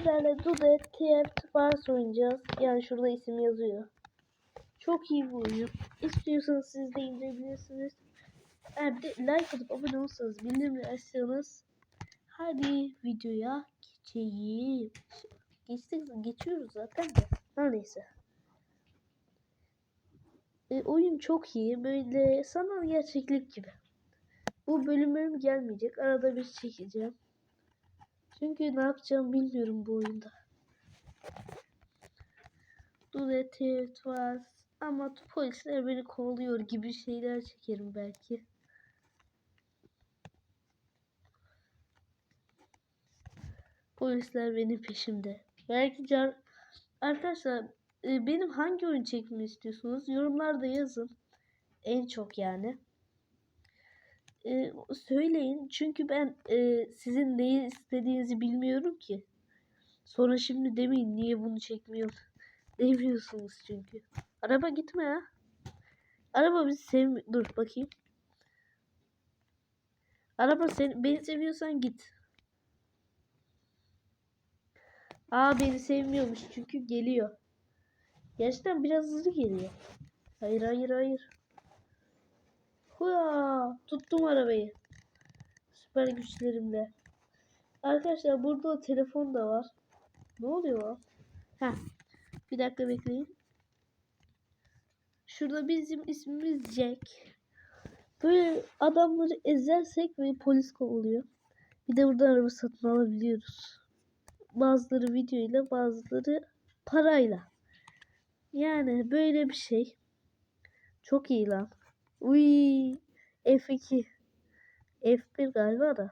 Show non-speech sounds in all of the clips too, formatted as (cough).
sizlerle Dude TF Bars oynayacağız. Yani şurada isim yazıyor. Çok iyi bir oyun. İstiyorsanız siz de indirebilirsiniz. Eğer de like atıp abone olursanız bildirimleri açsanız hadi videoya geçeyim. Geçtik, geçiyoruz zaten de. Neyse. E, oyun çok iyi. Böyle sanal gerçeklik gibi. Bu bölümlerim gelmeyecek. Arada bir çekeceğim. Çünkü ne yapacağımı bilmiyorum bu oyunda. Dudet was ama polisler beni kovalıyor gibi şeyler çekerim belki. Polisler benim peşimde. Belki can... Arkadaşlar e, benim hangi oyun çekmemi istiyorsunuz? Yorumlarda yazın. En çok yani. E, söyleyin. Çünkü ben e, sizin neyi istediğinizi bilmiyorum ki. Sonra şimdi demeyin niye bunu çekmiyor. (laughs) Demiyorsunuz çünkü. Araba gitme ya. Araba bizi sevmiyor. Dur bakayım. Araba sen beni seviyorsan git. Aa beni sevmiyormuş çünkü geliyor. Gerçekten biraz hızlı geliyor. Hayır hayır hayır. Huya tuttum arabayı. Süper güçlerimle. Arkadaşlar burada telefon da var. Ne oluyor o? Heh. Bir dakika bekleyin. Şurada bizim ismimiz Jack. Böyle adamları ezersek ve polis kovalıyor. Bir de burada araba satın alabiliyoruz. Bazıları video ile bazıları parayla. Yani böyle bir şey. Çok iyi lan. Uy F2. F1 galiba da.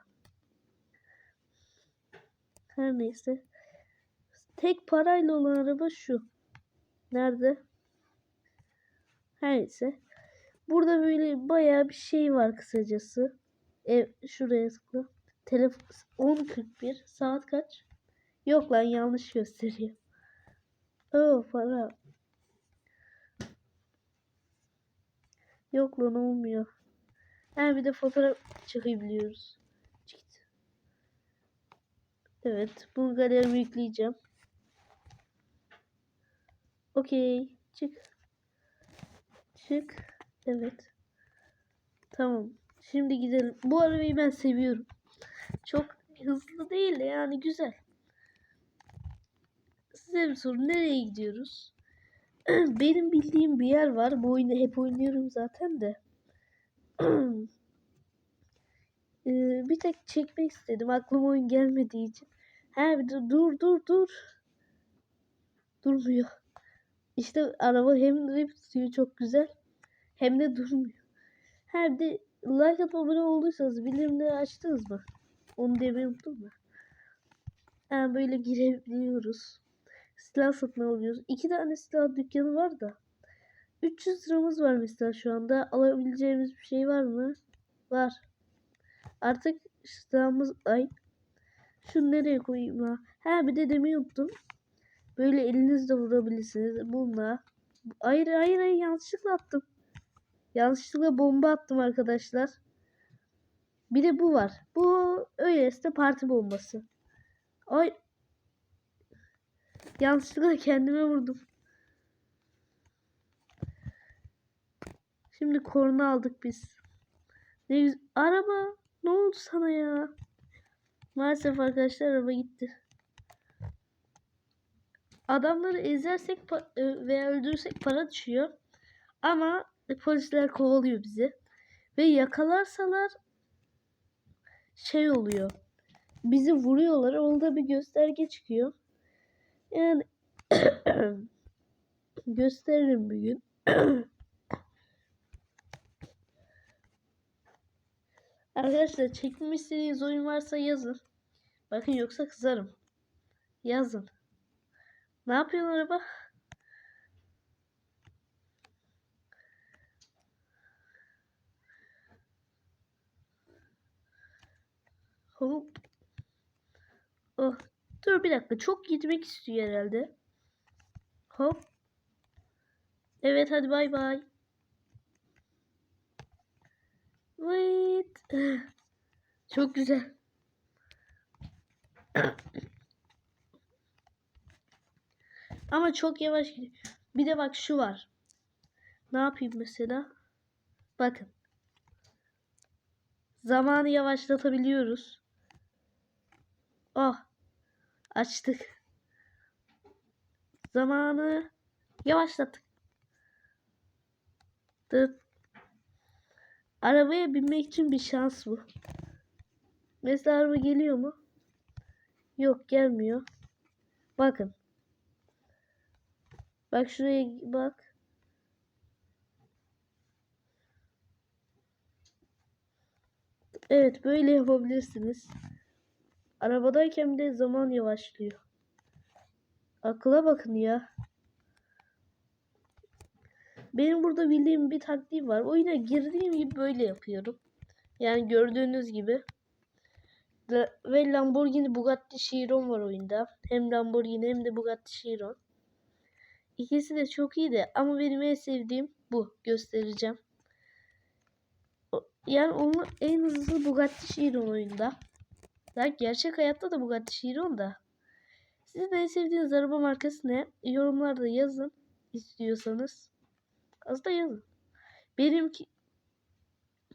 Her neyse. Tek parayla olan araba şu. Nerede? Her neyse. Burada böyle bayağı bir şey var kısacası. Ev şuraya tıkla. Telefon 10.41 saat kaç? Yok lan yanlış gösteriyor. Oo para. Yok lan olmuyor. Ha bir de fotoğraf çekebiliyoruz. Çıktı. Evet. Bunu galerime yükleyeceğim. Okey. Çık. Çık. Evet. Tamam. Şimdi gidelim. Bu arabayı ben seviyorum. Çok hızlı değil de yani güzel. Size bir soru. Nereye gidiyoruz? (clears throat) Benim bildiğim bir yer var. Bu oyunu hep oynuyorum zaten de. (clears throat) Ee, bir tek çekmek istedim. Aklıma oyun gelmediği için. He bir de dur dur dur. Durmuyor. İşte araba hem de tutuyor çok güzel. Hem de durmuyor. Hem de like atıp abone olduysanız bildirimleri açtınız mı? Onu demeyi unuttum da. Yani böyle girebiliyoruz. Silah satın alıyoruz. İki tane silah dükkanı var da. 300 liramız var mesela şu anda. Alabileceğimiz bir şey var mı? Var. Artık silahımız... Ay. Şunu nereye koyayım ha? Ha bir de demeyi unuttum. Böyle elinizle vurabilirsiniz. Bununla. Hayır hayır hayır yanlışlıkla attım. Yanlışlıkla bomba attım arkadaşlar. Bir de bu var. Bu öylesine parti bombası. Ay. Yanlışlıkla kendime vurdum. Şimdi korna aldık biz. Ne güzel. Araba. Ne oldu sana ya? Maalesef arkadaşlar araba gitti. Adamları ezersek e, veya öldürürsek para düşüyor. Ama polisler kovalıyor bizi. Ve yakalarsalar şey oluyor. Bizi vuruyorlar. Orada bir gösterge çıkıyor. Yani (coughs) gösteririm bir gün. (coughs) Arkadaşlar çekmemi istediğiniz oyun varsa yazın. Bakın yoksa kızarım. Yazın. Ne yapıyorsun araba? Hop. Oh. Dur bir dakika. Çok gitmek istiyor herhalde. Hop. Evet hadi bay bay. Wait. (laughs) Çok güzel. (clears throat) Ama çok yavaş gidiyor. Bir de bak şu var. Ne yapayım mesela? Bakın. Zamanı yavaşlatabiliyoruz. Oh. Açtık. Zamanı yavaşlattık. Dıt. Arabaya binmek için bir şans bu. Mesela araba geliyor mu? Yok gelmiyor. Bakın. Bak şuraya bak. Evet böyle yapabilirsiniz. Arabadayken de zaman yavaşlıyor. Akıla bakın ya. Benim burada bildiğim bir taktiğim var. Oyuna girdiğim gibi böyle yapıyorum. Yani gördüğünüz gibi. Ve Lamborghini Bugatti Chiron var oyunda. Hem Lamborghini hem de Bugatti Chiron. İkisi de çok iyi de ama benim en sevdiğim bu. Göstereceğim. Yani onun en hızlı Bugatti Chiron oyunda. Yani gerçek hayatta da Bugatti Chiron da. Sizin en sevdiğiniz araba markası ne? Yorumlarda yazın istiyorsanız. Az da yazın. Benimki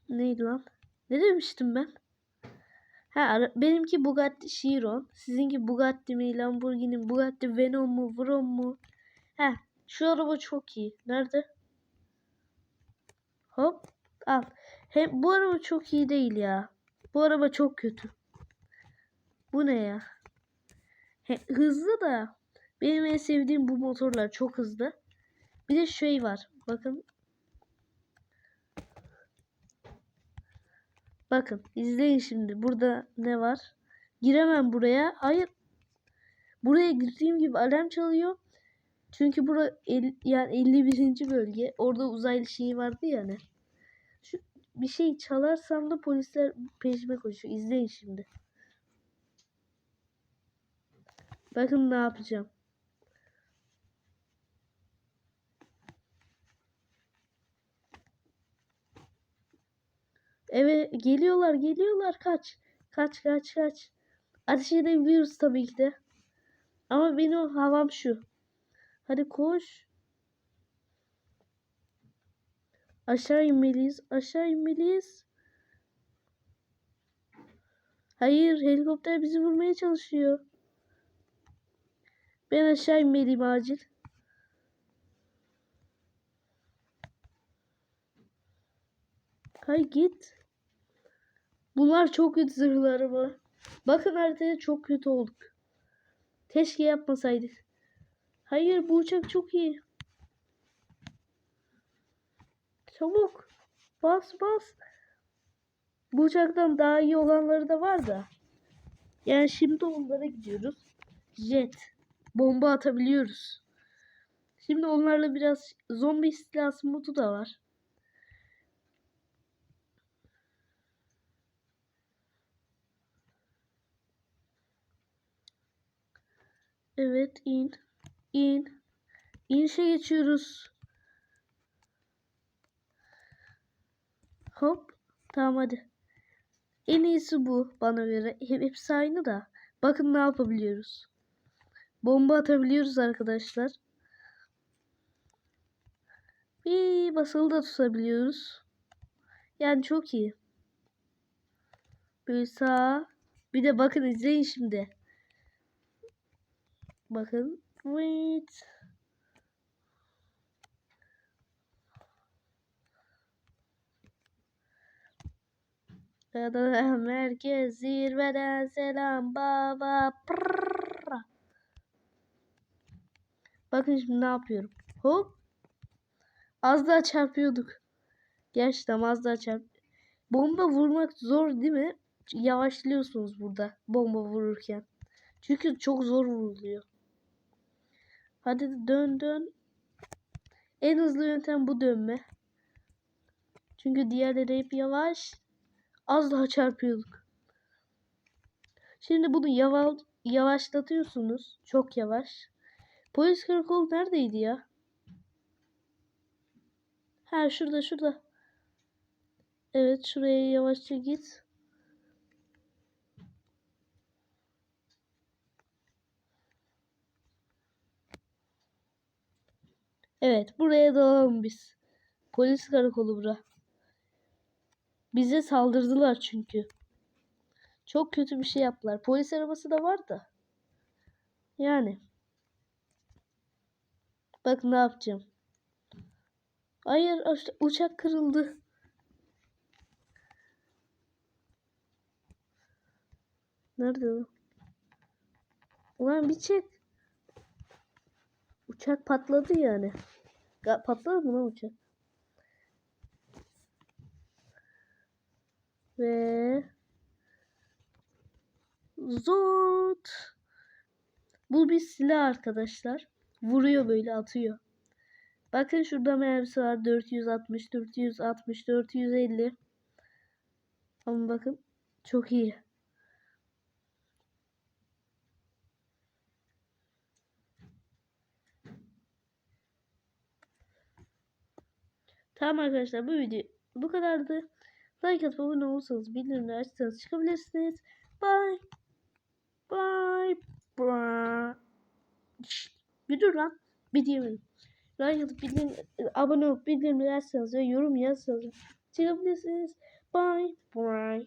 neydi lan? Ne demiştim ben? Ha benimki Bugatti Chiron. Sizinki Bugatti mi, Lamborghini, Bugatti Venom mu, Vrom mu? Ha şu araba çok iyi. Nerede? Hop al. Hem bu araba çok iyi değil ya. Bu araba çok kötü. Bu ne ya? He, hızlı da benim en sevdiğim bu motorlar çok hızlı. Bir de şey var. Bakın. Bakın izleyin şimdi. Burada ne var? Giremem buraya. Hayır. Buraya girdiğim gibi alarm çalıyor. Çünkü bura el, yani 51. bölge. Orada uzaylı şeyi vardı yani. Şu bir şey çalarsam da polisler peşime koşuyor. İzleyin şimdi. Bakın ne yapacağım. Evet geliyorlar geliyorlar kaç. Kaç kaç kaç. Ateş edebiliyoruz tabii ki de. Ama benim havam şu. Hadi koş. Aşağı inmeliyiz. Aşağı inmeliyiz. Hayır helikopter bizi vurmaya çalışıyor. Ben aşağı inmeliyim acil. Hay git. Bunlar çok kötü zırhlı araba. Bakın haritada çok kötü olduk. Keşke yapmasaydık. Hayır bu uçak çok iyi. Çabuk. Bas bas. Bu uçaktan daha iyi olanları da var da. Yani şimdi onlara gidiyoruz. Jet. Bomba atabiliyoruz. Şimdi onlarla biraz zombi istilası modu da var. Evet in. in. İnişe geçiyoruz. Hop. Tamam hadi. En iyisi bu bana göre. Hepsi aynı da. Bakın ne yapabiliyoruz. Bomba atabiliyoruz arkadaşlar. Bir basılı da tutabiliyoruz. Yani çok iyi. Böyle sağ. Bir de bakın izleyin şimdi. Bakın. Wait. Merkez zirveden selam baba. Prrrr. Bakın şimdi ne yapıyorum. Hop. Az daha çarpıyorduk. Gerçekten az daha çarp. Bomba vurmak zor değil mi? Yavaşlıyorsunuz burada bomba vururken. Çünkü çok zor vuruluyor. Hadi dön dön. En hızlı yöntem bu dönme. Çünkü diğerleri hep yavaş. Az daha çarpıyorduk. Şimdi bunu yavaş, yavaşlatıyorsunuz. Çok yavaş. Polis karakolu neredeydi ya? Ha şurada şurada. Evet şuraya yavaşça git. Evet buraya dalalım biz. Polis karakolu bura. Bize saldırdılar çünkü. Çok kötü bir şey yaptılar. Polis arabası da var da. Yani. Bak ne yapacağım. Hayır uç- uçak kırıldı. Nerede o? Ulan bir çek. Uçak patladı yani. Patladı mı lan uçak? Ve Zort. Bu bir silah arkadaşlar. Vuruyor böyle atıyor. Bakın şurada mermisi var. 460, 460, 450. Ama bakın çok iyi. Tamam arkadaşlar bu video bu kadardı. Like atıp abone olursanız bildirimleri açsanız çıkabilirsiniz. Bye. Bye. Bye. Bir dur lan. Bir diyemedim. Like atıp bildirim, abone olup bildirimleri açsanız ve yorum yazsanız çıkabilirsiniz. Bye. Bye.